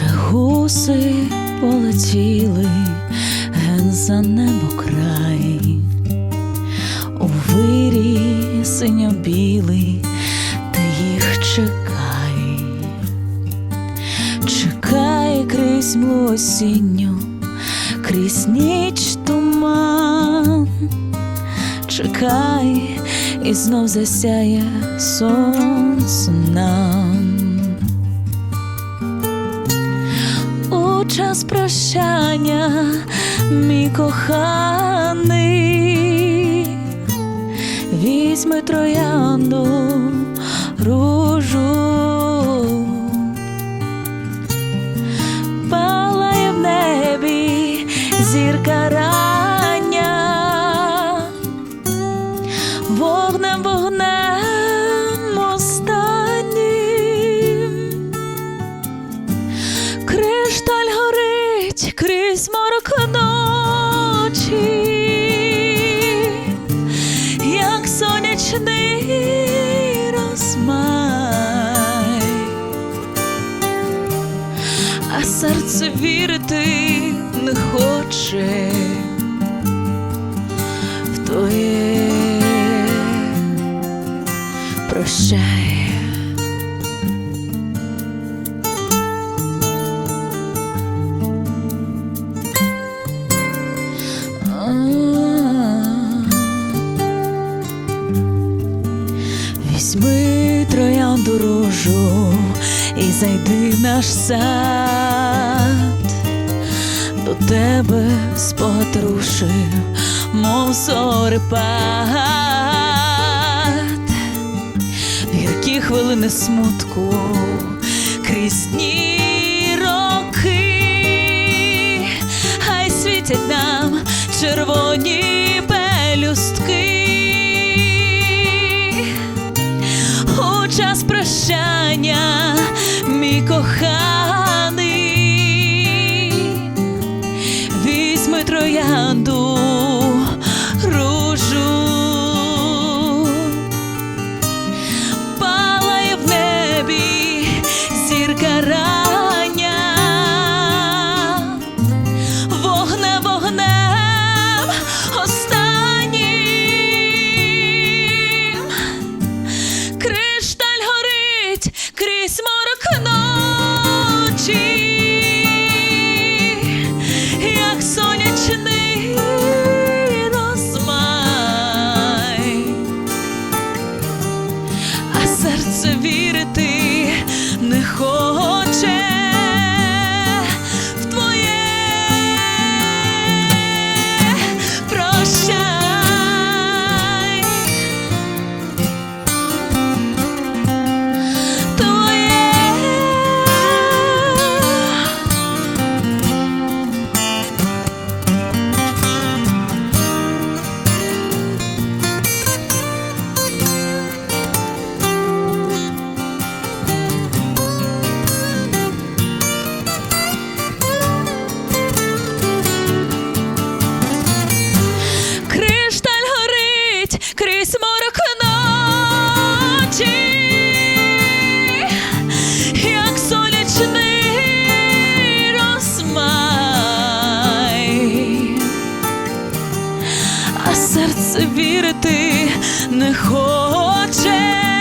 гуси полетіли ген за небо край, у вирі синьо-білий, ти їх чекай, чекай крізь осінню, крізь ніч туман, чекай, і знов засяє сонце нам. Час прощання, мій коханий, візьми троянду ружу, палає в небі зірка горить крізь морок ночі, як сонячний розмай, а серце вірити не хоче в твоє прощай. Візьми троянду рожу і зайди в наш сад, до тебе спогад рушив, мов зорепад, гіркі хвилини смутку крізь дні роки, хай світять нам червоні пелюстки. Мій серце вірити не хоче серце вірити не хоче.